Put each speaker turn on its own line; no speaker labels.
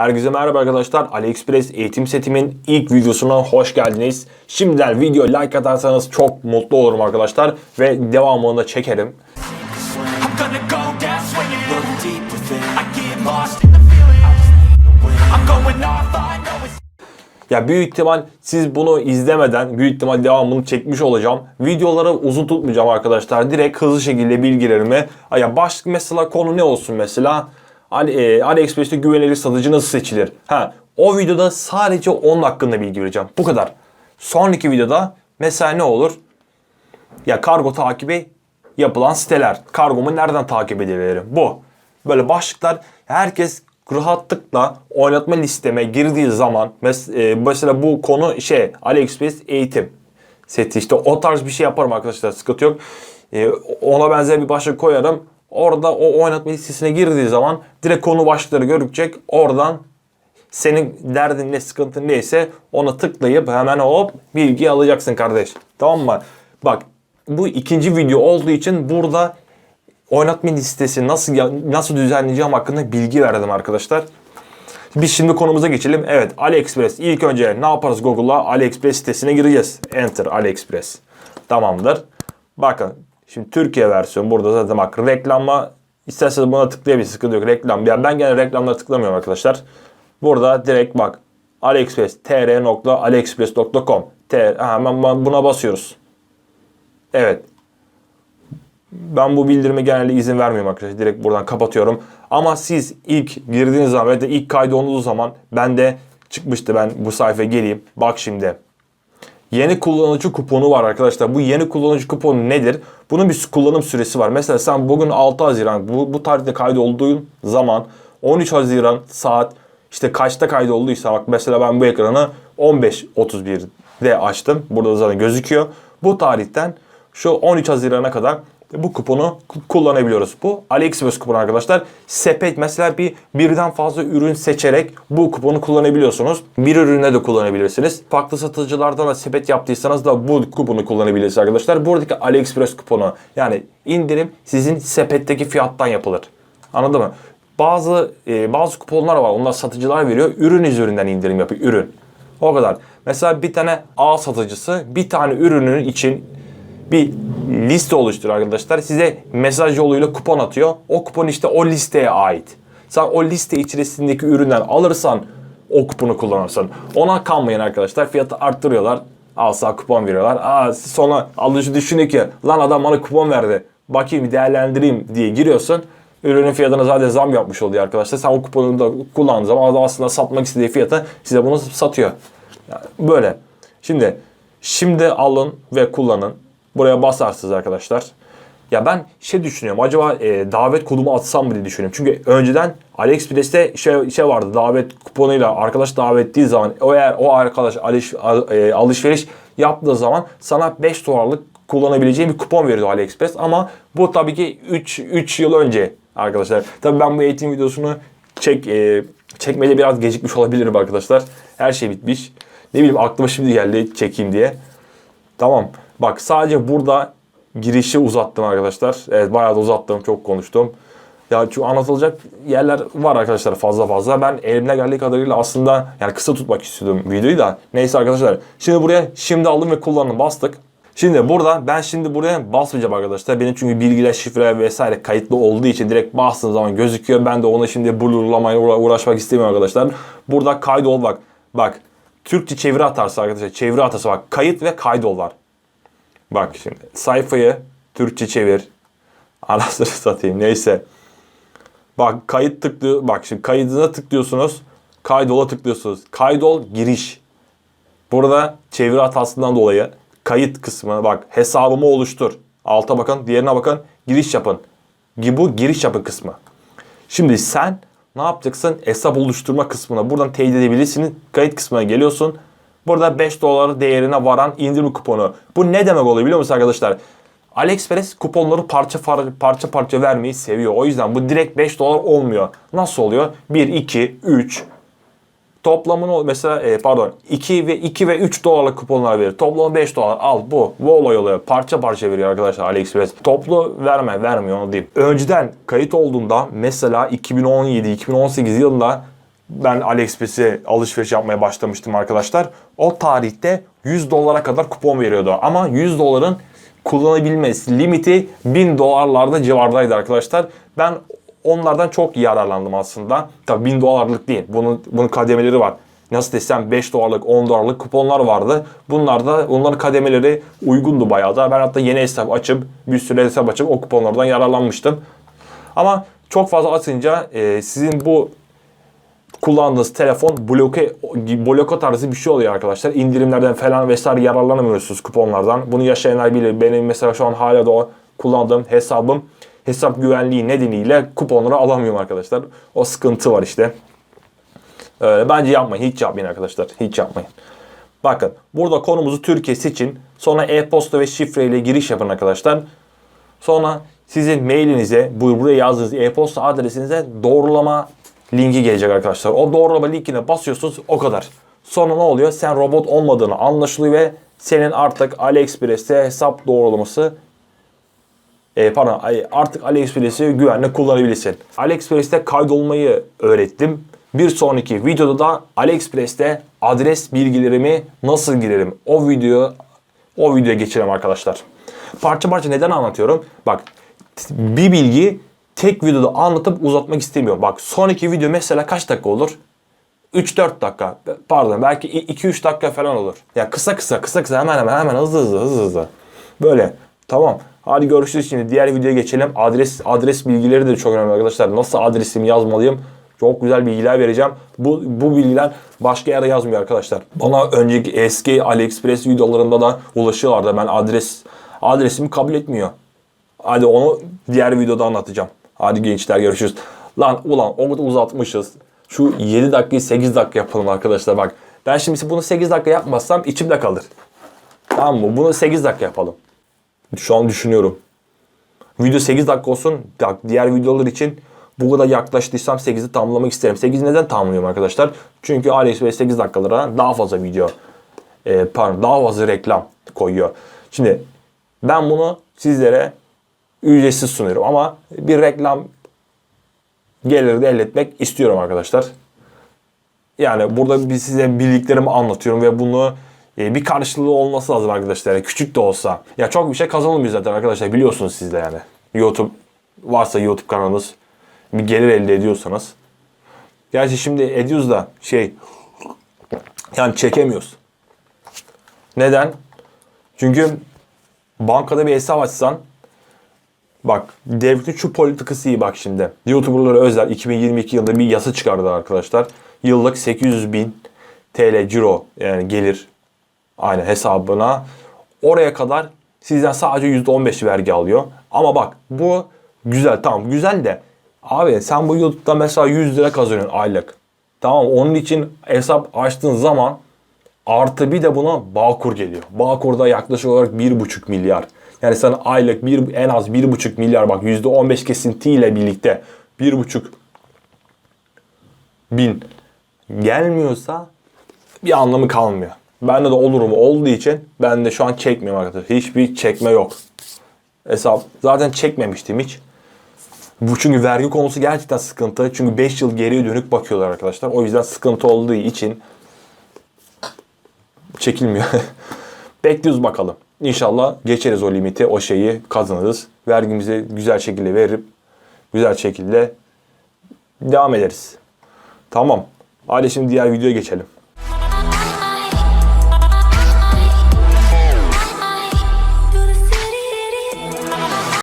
Herkese merhaba arkadaşlar. AliExpress eğitim setimin ilk videosuna hoş geldiniz. Şimdiden video like atarsanız çok mutlu olurum arkadaşlar. Ve devamını da çekerim. Ya büyük ihtimal siz bunu izlemeden büyük ihtimal devamını çekmiş olacağım. Videoları uzun tutmayacağım arkadaşlar. Direkt hızlı şekilde bilgilerimi. Ya başlık mesela konu ne olsun mesela? E, AliExpress'te güvenilir satıcı nasıl seçilir? Ha, o videoda sadece onun hakkında bilgi vereceğim. Bu kadar. Sonraki videoda mesela ne olur? Ya kargo takibi yapılan siteler. Kargomu nereden takip edebilirim? Bu. Böyle başlıklar herkes rahatlıkla oynatma listeme girdiği zaman e, mesela bu konu şey AliExpress eğitim seti işte o tarz bir şey yaparım arkadaşlar sıkıntı yok. E, ona benzer bir başlık koyarım. Orada o oynatma listesine girdiği zaman direkt konu başlıkları görecek. Oradan senin derdin ne sıkıntın neyse ona tıklayıp hemen hop bilgi alacaksın kardeş. Tamam mı? Bak bu ikinci video olduğu için burada oynatma listesi nasıl nasıl düzenleyeceğim hakkında bilgi verdim arkadaşlar. Biz şimdi konumuza geçelim. Evet AliExpress. İlk önce ne yaparız Google'a? AliExpress sitesine gireceğiz. Enter AliExpress. Tamamdır. Bakın şimdi Türkiye versiyon burada zaten bak reklama isterseniz buna tıklayabilirsiniz. Sıkıntı yok. Reklam. Yani ben gene reklamlara tıklamıyorum arkadaşlar. Burada direkt bak AliExpress tr.aliexpress.com T- hemen buna basıyoruz. Evet. Ben bu bildirime genelde izin vermiyorum arkadaşlar. Direkt buradan kapatıyorum. Ama siz ilk girdiğiniz zaman ve de ilk kaydolduğunuz zaman ben de çıkmıştı. Ben bu sayfaya geleyim. Bak şimdi. Yeni kullanıcı kuponu var arkadaşlar. Bu yeni kullanıcı kuponu nedir? Bunun bir kullanım süresi var. Mesela sen bugün 6 Haziran bu, bu tarihte kaydolduğun zaman 13 Haziran saat işte kaçta kaydolduysa bak mesela ben bu ekranı 15.31'de açtım. Burada zaten gözüküyor. Bu tarihten şu 13 Haziran'a kadar bu kuponu ku- kullanabiliyoruz. Bu AliExpress kuponu arkadaşlar. Sepet mesela bir birden fazla ürün seçerek bu kuponu kullanabiliyorsunuz. Bir ürüne de kullanabilirsiniz. Farklı satıcılardan da sepet yaptıysanız da bu kuponu kullanabilirsiniz arkadaşlar. Buradaki AliExpress kuponu yani indirim sizin sepetteki fiyattan yapılır. Anladın mı? Bazı e, bazı kuponlar var. Onlar satıcılar veriyor. Ürün üzerinden indirim yapıyor. Ürün. O kadar. Mesela bir tane A satıcısı bir tane ürünün için bir liste oluşturuyor arkadaşlar. Size mesaj yoluyla kupon atıyor. O kupon işte o listeye ait. Sen o liste içerisindeki üründen alırsan o kuponu kullanırsın. Ona kalmayın arkadaşlar. Fiyatı arttırıyorlar. Alsa kupon veriyorlar. Aa, sonra alıcı düşünüyor ki lan adam bana kupon verdi. Bakayım değerlendireyim diye giriyorsun. Ürünün fiyatına zaten zam yapmış oluyor arkadaşlar. Sen o kuponu da kullandığın zaman adam aslında satmak istediği fiyata size bunu satıyor. Yani böyle. Şimdi şimdi alın ve kullanın. Buraya basarsınız arkadaşlar. Ya ben şey düşünüyorum. Acaba e, davet kodumu atsam mı diye düşünüyorum. Çünkü önceden AliExpress'te şey, şey vardı. Davet kuponuyla arkadaş davet ettiği zaman o eğer o arkadaş alış, al- e, alışveriş yaptığı zaman sana 5 dolarlık kullanabileceğin bir kupon veriyordu AliExpress. Ama bu tabii ki 3 3 yıl önce arkadaşlar. Tabii ben bu eğitim videosunu çek e, çekmede biraz gecikmiş olabilirim arkadaşlar. Her şey bitmiş. Ne bileyim aklıma şimdi geldi çekeyim diye. Tamam. Bak sadece burada girişi uzattım arkadaşlar. Evet bayağı da uzattım. Çok konuştum. Ya şu anlatılacak yerler var arkadaşlar fazla fazla. Ben elimde geldiği kadarıyla aslında yani kısa tutmak istiyordum videoyu da. Neyse arkadaşlar. Şimdi buraya şimdi aldım ve kullandım bastık. Şimdi burada ben şimdi buraya basmayacağım arkadaşlar. Benim çünkü bilgiler, şifre vesaire kayıtlı olduğu için direkt bastığım zaman gözüküyor. Ben de onu şimdi blurlamaya uğra- uğraşmak istemiyorum arkadaşlar. Burada kaydol bak. Bak Türkçe çeviri atarsa arkadaşlar çeviri atarsa bak kayıt ve kaydol var. Bak şimdi sayfayı Türkçe çevir. Anasını satayım neyse. Bak kayıt tıklıyor. Bak şimdi kaydına tıklıyorsunuz. Kaydola tıklıyorsunuz. Kaydol giriş. Burada çeviri hatasından dolayı kayıt kısmı bak hesabımı oluştur. Alta bakın diğerine bakın giriş yapın. Bu giriş yapın kısmı. Şimdi sen ne yapacaksın? Hesap oluşturma kısmına buradan teyit edebilirsin. Kayıt kısmına geliyorsun. Burada 5 dolar değerine varan indirim kuponu. Bu ne demek oluyor biliyor musunuz arkadaşlar? AliExpress kuponları parça par- parça parça vermeyi seviyor. O yüzden bu direkt 5 dolar olmuyor. Nasıl oluyor? 1, 2, 3, Toplamını mesela e, pardon 2 ve 2 ve 3 dolarlık kuponlar verir. Toplamı 5 dolar. Al bu. Bu olay oluyor. Parça parça veriyor arkadaşlar AliExpress. Toplu verme vermiyor onu diyeyim. Önceden kayıt olduğunda mesela 2017-2018 yılında ben AliExpress'e alışveriş yapmaya başlamıştım arkadaşlar. O tarihte 100 dolara kadar kupon veriyordu. Ama 100 doların kullanabilmesi limiti 1000 dolarlarda civardaydı arkadaşlar. Ben onlardan çok yararlandım aslında. Tabii 1000 dolarlık değil. Bunun, bunun kademeleri var. Nasıl desem 5 dolarlık 10 dolarlık kuponlar vardı. Bunlar da onların kademeleri uygundu bayağı da. Ben hatta yeni hesap açıp bir sürü hesap açıp o kuponlardan yararlanmıştım. Ama çok fazla atınca e, sizin bu kullandığınız telefon bloke bloke tarzı bir şey oluyor arkadaşlar. İndirimlerden falan vesaire yararlanamıyorsunuz kuponlardan. Bunu yaşayanlar bilir. Benim mesela şu an hala da o kullandığım hesabım hesap güvenliği nedeniyle kuponları alamıyorum arkadaşlar. O sıkıntı var işte. Öyle, bence yapmayın. Hiç yapmayın arkadaşlar. Hiç yapmayın. Bakın burada konumuzu Türkiye için sonra e-posta ve şifreyle giriş yapın arkadaşlar. Sonra sizin mailinize, bu- buraya yazdığınız e-posta adresinize doğrulama linki gelecek arkadaşlar. O doğrulama linkine basıyorsunuz o kadar. Sonra ne oluyor? Sen robot olmadığını anlaşılıyor ve senin artık AliExpress'te hesap doğrulaması e, pardon artık AliExpress'i güvenle kullanabilirsin. AliExpress'te kaydolmayı öğrettim. Bir sonraki videoda da AliExpress'te adres bilgilerimi nasıl girerim? O video o videoya geçelim arkadaşlar. Parça parça neden anlatıyorum? Bak bir bilgi tek videoda anlatıp uzatmak istemiyorum. Bak sonraki video mesela kaç dakika olur? 3-4 dakika. Pardon belki 2-3 dakika falan olur. Ya kısa kısa kısa kısa hemen hemen hemen hızlı hızlı hızlı hızlı. Böyle. Tamam. Hadi görüşürüz şimdi. Diğer videoya geçelim. Adres adres bilgileri de çok önemli arkadaşlar. Nasıl adresimi yazmalıyım? Çok güzel bilgiler vereceğim. Bu, bu bilgiler başka yerde yazmıyor arkadaşlar. Bana önceki eski AliExpress videolarında da ulaşıyorlardı. Ben adres adresimi kabul etmiyor. Hadi onu diğer videoda anlatacağım. Hadi gençler görüşürüz. Lan ulan o kadar uzatmışız. Şu 7 dakikayı 8 dakika yapalım arkadaşlar bak. Ben şimdi bunu 8 dakika yapmazsam içimde kalır. Tamam mı? Bunu 8 dakika yapalım. Şu an düşünüyorum. Video 8 dakika olsun. Diğer videolar için bu kadar yaklaştıysam 8'i tamamlamak isterim. 8 neden tamamlıyorum arkadaşlar? Çünkü AliExpress 8 dakikalara daha fazla video, e, pardon daha fazla reklam koyuyor. Şimdi ben bunu sizlere ücretsiz sunuyorum ama bir reklam geliri de elde etmek istiyorum arkadaşlar. Yani burada size bildiklerimi anlatıyorum ve bunu e, bir karşılığı olması lazım arkadaşlar. Yani küçük de olsa. Ya çok bir şey kazanılmıyor zaten arkadaşlar biliyorsunuz siz de yani. YouTube varsa YouTube kanalınız bir gelir elde ediyorsanız. Gerçi şimdi ediyoruz da şey yani çekemiyoruz. Neden? Çünkü bankada bir hesap açsan Bak devletin şu politikası iyi bak şimdi. YouTuber'lara özel 2022 yılında bir yasa çıkardı arkadaşlar. Yıllık 800 bin TL ciro yani gelir aynı hesabına. Oraya kadar sizden sadece %15 vergi alıyor. Ama bak bu güzel tamam güzel de abi sen bu YouTube'da mesela 100 lira kazanıyorsun aylık. Tamam onun için hesap açtığın zaman Artı bir de buna Bağkur geliyor. Bağkur'da yaklaşık olarak 1,5 milyar. Yani sana aylık bir, en az 1,5 milyar bak %15 kesintiyle birlikte 1,5 bin gelmiyorsa bir anlamı kalmıyor. Bende de olurum olduğu için ben de şu an çekmiyorum arkadaşlar. Hiçbir çekme yok. Hesap zaten çekmemiştim hiç. Bu çünkü vergi konusu gerçekten sıkıntı. Çünkü 5 yıl geriye dönük bakıyorlar arkadaşlar. O yüzden sıkıntı olduğu için çekilmiyor. Bekliyoruz bakalım. İnşallah geçeriz o limiti, o şeyi kazanırız. Vergimizi güzel şekilde verip güzel şekilde devam ederiz. Tamam. Hadi şimdi diğer videoya geçelim.